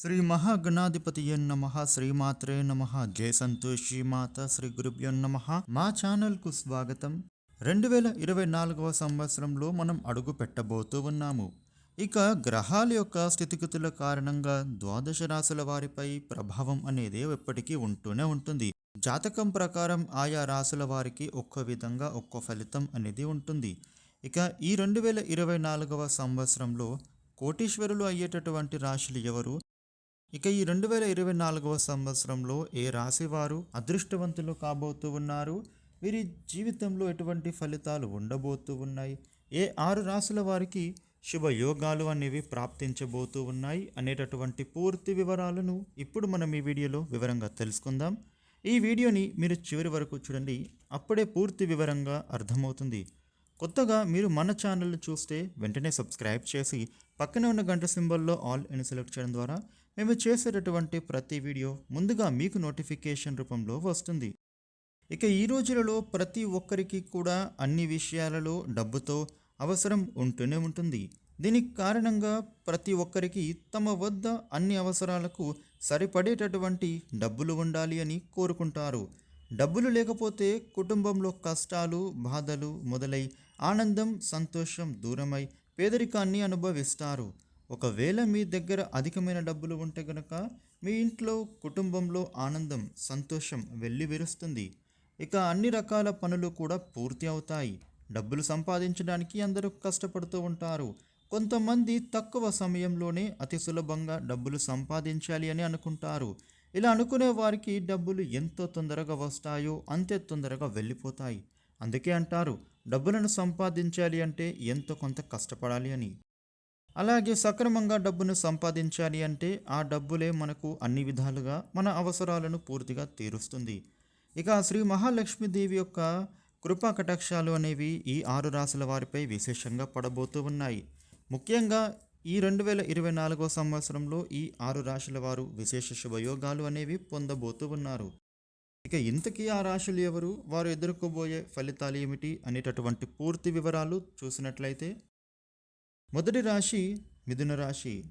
శ్రీ మహాగణాధిపతి నమ శ్రీమాత్రే నమ జయ సంతోషి మాత శ్రీ గురుభ్యో నమ. మా ఛానల్కు స్వాగతం. రెండు వేల ఇరవై నాలుగవ సంవత్సరంలో మనం అడుగు పెట్టబోతూ ఉన్నాము. ఇక గ్రహాల యొక్క స్థితిగతుల కారణంగా ద్వాదశ రాశుల వారిపై ప్రభావం అనేది ఎప్పటికీ ఉంటూనే ఉంటుంది. జాతకం ప్రకారం ఆయా రాశుల వారికి ఒక్కో విధంగా ఒక్కో ఫలితం అనేది ఉంటుంది. ఇక ఈ రెండు వేల ఇరవై నాలుగవ సంవత్సరంలో కోటీశ్వరులు అయ్యేటటువంటి రాశులు ఎవరు? ఇక ఈ రెండు వేల ఇరవై నాలుగవ సంవత్సరంలో ఏ రాశి వారు అదృష్టవంతులు కాబోతూ ఉన్నారు? వీరి జీవితంలో ఎటువంటి ఫలితాలు ఉండబోతూ ఉన్నాయి? ఏ ఆరు రాశుల వారికి శుభయోగాలు అనేవి ప్రాప్తించబోతూ ఉన్నాయి? అనేటటువంటి పూర్తి వివరాలను ఇప్పుడు మనం ఈ వీడియోలో వివరంగా తెలుసుకుందాం. ఈ వీడియోని మీరు చివరి వరకు చూడండి అప్పుడే పూర్తి వివరంగా అర్థమవుతుంది. కొత్తగా మీరు మన ఛానల్ని చూస్తే వెంటనే సబ్స్క్రైబ్ చేసి పక్కనే ఉన్న గంట సింబల్లో ఆల్ అని సెలెక్ట్ చేయడం ద్వారా మేము చేసేటటువంటి ప్రతి వీడియో ముందుగా మీకు నోటిఫికేషన్ రూపంలో వస్తుంది. ఇక ఈ రోజులలో ప్రతి ఒక్కరికి కూడా అన్ని విషయాలలో డబ్బుతో అవసరం ఉంటూనే ఉంటుంది. దీనికి కారణంగా ప్రతి ఒక్కరికి తమ వద్ద అన్ని అవసరాలకు సరిపడేటటువంటి డబ్బులు ఉండాలి అని కోరుకుంటారు. డబ్బులు లేకపోతే కుటుంబంలో కష్టాలు బాధలు మొదలై ఆనందం సంతోషం దూరమై పేదరికాన్ని అనుభవిస్తారు. ఒకవేళ మీ దగ్గర అధికమైన డబ్బులు ఉంటే గనక మీ ఇంట్లో కుటుంబంలో ఆనందం సంతోషం వెళ్ళి విరుస్తుంది. ఇక అన్ని రకాల పనులు కూడా పూర్తి అవుతాయి. డబ్బులు సంపాదించడానికి అందరూ కష్టపడుతూ ఉంటారు. కొంతమంది తక్కువ సమయంలోనే అతి సులభంగా డబ్బులు సంపాదించాలి అని అనుకుంటారు. ఇలా అనుకునే వారికి డబ్బులు ఎంతో తొందరగా వస్తాయో అంతే తొందరగా వెళ్ళిపోతాయి. అందుకే అంటారు డబ్బులను సంపాదించాలి అంటే ఎంతో కొంత కష్టపడాలి అని. అలాగే సక్రమంగా డబ్బును సంపాదించాలి అంటే ఆ డబ్బులే మనకు అన్ని విధాలుగా మన అవసరాలను పూర్తిగా తీరుస్తుంది. ఇక శ్రీ మహాలక్ష్మీదేవి యొక్క కృపా కటాక్షాలు అనేవి ఈ ఆరు రాశుల వారిపై విశేషంగా పడబోతూ ఉన్నాయి. ముఖ్యంగా ఈ రెండు వేల ఇరవై నాలుగో సంవత్సరంలో ఈ ఆరు రాశుల వారు విశేష శుభయోగాలు అనేవి పొందబోతూ ఉన్నారు. ఇక ఇంతకీ ఆ రాశులు ఎవరు? వారు ఎదుర్కోబోయే ఫలితాలు ఏమిటి? అనేటటువంటి పూర్తి వివరాలు చూసినట్లయితే మొదటి రాశి మిథున రాశి.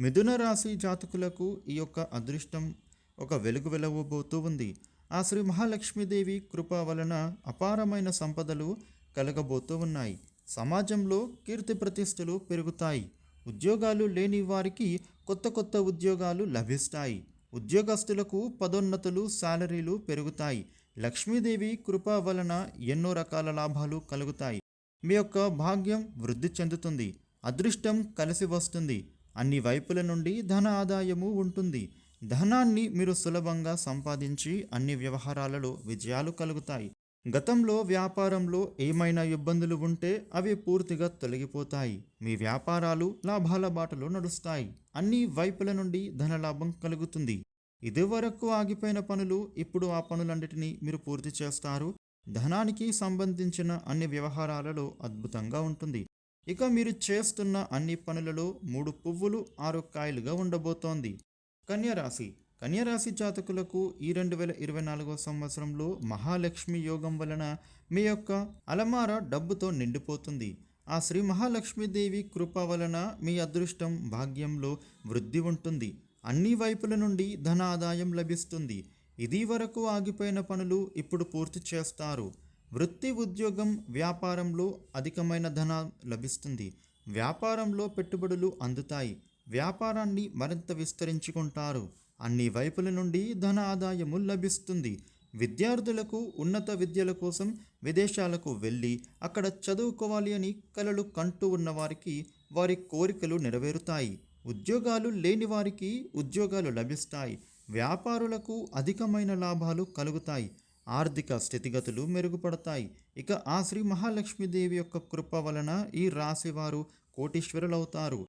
మిథున రాశి జాతకులకు ఈ యొక్క అదృష్టం ఒక వెలుగు వెలవబోతూ ఉంది. ఆ శ్రీ మహాలక్ష్మీదేవి కృప వలన అపారమైన సంపదలు కలగబోతూ ఉన్నాయి. సమాజంలో కీర్తి ప్రతిష్టలు పెరుగుతాయి. ఉద్యోగాలు లేని వారికి కొత్త కొత్త ఉద్యోగాలు లభిస్తాయి. ఉద్యోగస్తులకు పదోన్నతులు శాలరీలు పెరుగుతాయి. లక్ష్మీదేవి కృప వలన ఎన్నో రకాల లాభాలు కలుగుతాయి. మీ యొక్క భాగ్యం వృద్ధి చెందుతుంది అదృష్టం కలిసి వస్తుంది. అన్ని వైపుల నుండి ధన ఆదాయము ఉంటుంది. ధనాన్ని మీరు సులభంగా సంపాదించి అన్ని వ్యవహారాలలో విజయాలు కలుగుతాయి. గతంలో వ్యాపారంలో ఏమైనా ఇబ్బందులు ఉంటే అవి పూర్తిగా తొలగిపోతాయి. మీ వ్యాపారాలు లాభాల బాటలో నడుస్తాయి. అన్ని వైపుల నుండి ధనలాభం కలుగుతుంది. ఇదివరకు ఆగిపోయిన పనులు ఇప్పుడు ఆ పనులన్నిటినీ మీరు పూర్తి చేస్తారు. ధనానికి సంబంధించిన అన్ని వ్యవహారాలలో అద్భుతంగా ఉంటుంది. ఇక మీరు చేస్తున్న అన్ని పనులలో మూడు పువ్వులు ఆరు కాయలుగా ఉండబోతోంది. కన్యరాశి. కన్యరాశి జాతకులకు ఈ రెండు వేల ఇరవై నాలుగో సంవత్సరంలో మహాలక్ష్మి యోగం వలన మీ యొక్క అలమార డబ్బుతో నిండిపోతుంది. ఆ శ్రీ మహాలక్ష్మీదేవి కృప వలన మీ అదృష్టం భాగ్యంలో వృద్ధి ఉంటుంది. అన్ని వైపుల నుండి ధన ఆదాయం లభిస్తుంది. ఇది వరకు ఆగిపోయిన పనులు ఇప్పుడు పూర్తి చేస్తారు. వృత్తి ఉద్యోగం వ్యాపారంలో అధికమైన ధనం లభిస్తుంది. వ్యాపారంలో పెట్టుబడులు అందుతాయి. వ్యాపారాన్ని మరింత విస్తరించుకుంటారు. అన్ని వైపుల నుండి ధన ఆదాయము లభిస్తుంది. విద్యార్థులకు ఉన్నత విద్యల కోసం విదేశాలకు వెళ్ళి అక్కడ చదువుకోవాలి అని కలలు కంటూ ఉన్నవారికి వారి కోరికలు నెరవేరుతాయి. ఉద్యోగాలు లేని వారికి ఉద్యోగాలు లభిస్తాయి. వ్యాపారులకు అధికమైన లాభాలు కలుగుతాయి. ఆర్థిక స్థితిగతులు మెరుగుపడతాయి. ఇక ఆ శ్రీ మహాలక్ష్మీదేవి యొక్క కృప వలన ఈ రాశి వారు కోటీశ్వరులవుతారు.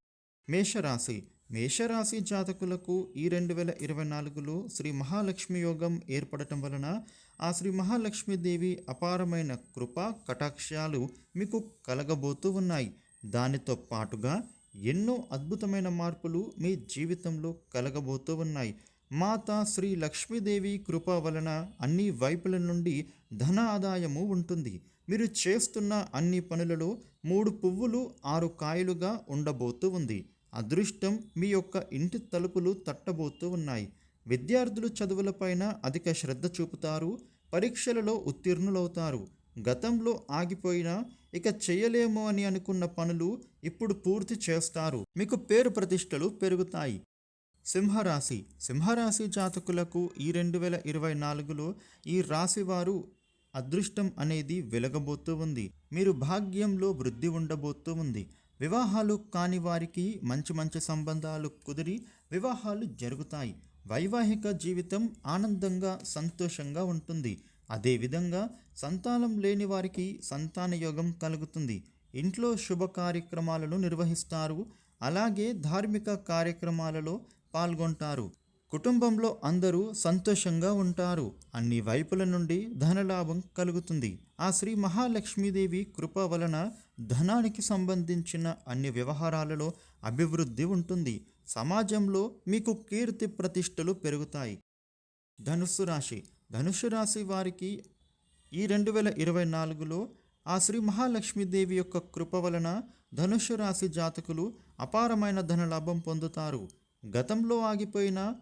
మేషరాశి. మేషరాశి జాతకులకు ఈ రెండు వేల ఇరవై నాలుగులో శ్రీ మహాలక్ష్మి యోగం ఏర్పడటం వలన ఆ శ్రీ మహాలక్ష్మీదేవి అపారమైన కృప కటాక్షాలు మీకు కలగబోతూ ఉన్నాయి. దానితో పాటుగా ఎన్నో అద్భుతమైన మార్పులు మీ జీవితంలో కలగబోతూ ఉన్నాయి. మాత శ్రీ లక్ష్మీదేవి కృప వలన అన్ని వైపుల నుండి ధన ఆదాయము ఉంటుంది. మీరు చేస్తున్న అన్ని పనులలో మూడు పువ్వులు ఆరు కాయలుగా ఉండబోతూ ఉంది. అదృష్టం మీ యొక్క ఇంటి తలుపులు తట్టబోతూ ఉన్నాయి. విద్యార్థులు చదువులపైన అధిక శ్రద్ధ చూపుతారు పరీక్షలలో ఉత్తీర్ణులవుతారు. గతంలో ఆగిపోయిన ఇక చేయలేమో అని అనుకున్న పనులు ఇప్పుడు పూర్తి చేస్తారు. మీకు పేరు ప్రతిష్టలు పెరుగుతాయి. సింహరాశి. సింహరాశి జాతకులకు ఈ రెండు వేల ఇరవై నాలుగులో ఈ రాశి వారు అదృష్టం అనేది వెలగబోతూ ఉంది. మీరు భాగ్యంలో వృద్ధి ఉండబోతూ ఉంది. వివాహాలు కాని వారికి మంచి మంచి సంబంధాలు కుదిరి వివాహాలు జరుగుతాయి. వైవాహిక జీవితం ఆనందంగా సంతోషంగా ఉంటుంది. అదేవిధంగా సంతానం లేని వారికి సంతాన యోగం కలుగుతుంది. ఇంట్లో శుభ కార్యక్రమాలను నిర్వహిస్తారు. అలాగే ధార్మిక కార్యక్రమాలలో పాల్గొంటారు. కుటుంబంలో అందరూ సంతోషంగా ఉంటారు. అన్ని వైపుల నుండి ధనలాభం కలుగుతుంది. ఆ శ్రీ మహాలక్ష్మీదేవి కృప వలన ధనానికి సంబంధించిన అన్ని వ్యవహారాలలో అభివృద్ధి ఉంటుంది. సమాజంలో మీకు కీర్తి ప్రతిష్టలు పెరుగుతాయి. ధనుస్సు రాశి. ధనుస్సు రాశి వారికి ఈ రెండు వేల ఇరవై నాలుగులో ఆ శ్రీ మహాలక్ష్మీదేవి యొక్క కృప వలన ధనుస్సు రాశి జాతకులు అపారమైన ధనలాభం పొందుతారు. గతంలో ఆగిపోయిన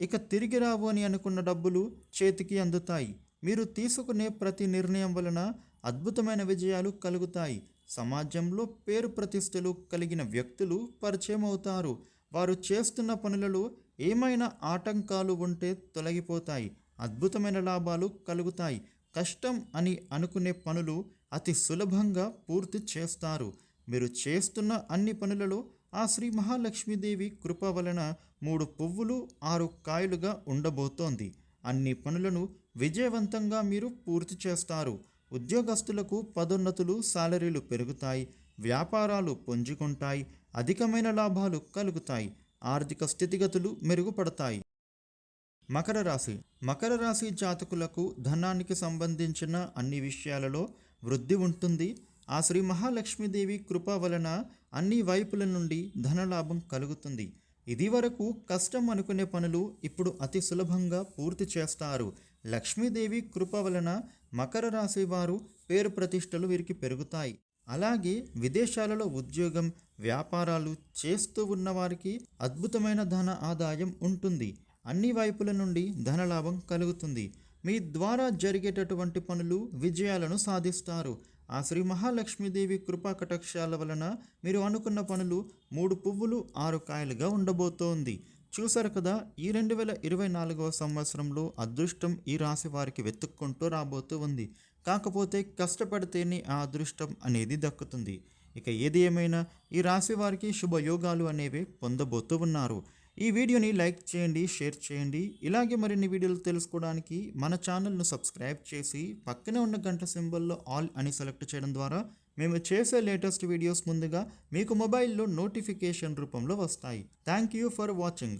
ఇక తిరిగి రావు అని అనుకున్న డబ్బులు చేతికి అందుతాయి. మీరు తీసుకునే ప్రతి నిర్ణయం వలన అద్భుతమైన విజయాలు కలుగుతాయి. సమాజంలో పేరు ప్రతిష్టలు కలిగిన వ్యక్తులు పరిచయం అవుతారు. వారు చేస్తున్న పనులలో ఏమైనా ఆటంకాలు ఉంటే తొలగిపోతాయి. అద్భుతమైన లాభాలు కలుగుతాయి. కష్టం అని అనుకునే పనులు అతి సులభంగా పూర్తి చేస్తారు. మీరు చేస్తున్న అన్ని పనులలో ఆ శ్రీ మహాలక్ష్మీదేవి కృప వలన మూడు పువ్వులు ఆరు కాయలుగా ఉండబోతోంది. అన్ని పనులను విజయవంతంగా మీరు పూర్తి చేస్తారు. ఉద్యోగస్తులకు పదోన్నతులు సాలరీలు పెరుగుతాయి వ్యాపారాలు పుంజుకుంటాయి అధికమైన లాభాలు కలుగుతాయి ఆర్థిక స్థితిగతులు మెరుగుపడతాయి. మకర రాశి. మకర రాశి జాతకులకు ధనానికి సంబంధించిన అన్ని విషయాలలో వృద్ధి ఉంటుంది. ఆ శ్రీ మహాలక్ష్మీదేవి కృప వలన అన్ని వైపుల నుండి ధనలాభం కలుగుతుంది. ఇది వరకు కష్టం అనుకునే పనులు ఇప్పుడు అతి సులభంగా పూర్తి చేస్తారు. లక్ష్మీదేవి కృప వలన మకర రాశి వారు పేరు ప్రతిష్టలు వీరికి పెరుగుతాయి. అలాగే విదేశాలలో ఉద్యోగం వ్యాపారాలు చేస్తూ ఉన్నవారికి అద్భుతమైన ధన ఆదాయం ఉంటుంది. అన్ని వైపుల నుండి ధనలాభం కలుగుతుంది. మీ ద్వారా జరిగేటటువంటి పనులు విజయాలను సాధిస్తారు. ఆ శ్రీ మహాలక్ష్మీదేవి కృపా కటాక్షాల వలన మీరు అనుకున్న పనులు మూడు పువ్వులు ఆరు కాయలుగా ఉండబోతోంది. చూశారు కదా ఈ రెండు వేల ఇరవై నాలుగవ సంవత్సరంలో అదృష్టం ఈ రాశి వారికి వెతుక్కుంటూ రాబోతూ ఉంది. కాకపోతే కష్టపడితేనే ఆ అదృష్టం అనేది దక్కుతుంది. ఇక ఏది ఏమైనా ఈ రాశి వారికి శుభయోగాలు అనేవి పొందబోతూ ఉన్నారు. ఈ వీడియోని లైక్ చేయండి షేర్ చేయండి. ఇలాగే మరిన్ని వీడియోలు తెలుసుకోవడానికి మన ఛానల్ను సబ్స్క్రైబ్ చేసి పక్కనే ఉన్న గంట సింబల్లో ఆల్ అని సెలెక్ట్ చేయడం ద్వారా మేము చేసే లేటెస్ట్ వీడియోస్ ముందుగా మీకు మొబైల్లో నోటిఫికేషన్ రూపంలో వస్తాయి. Thank you for watching.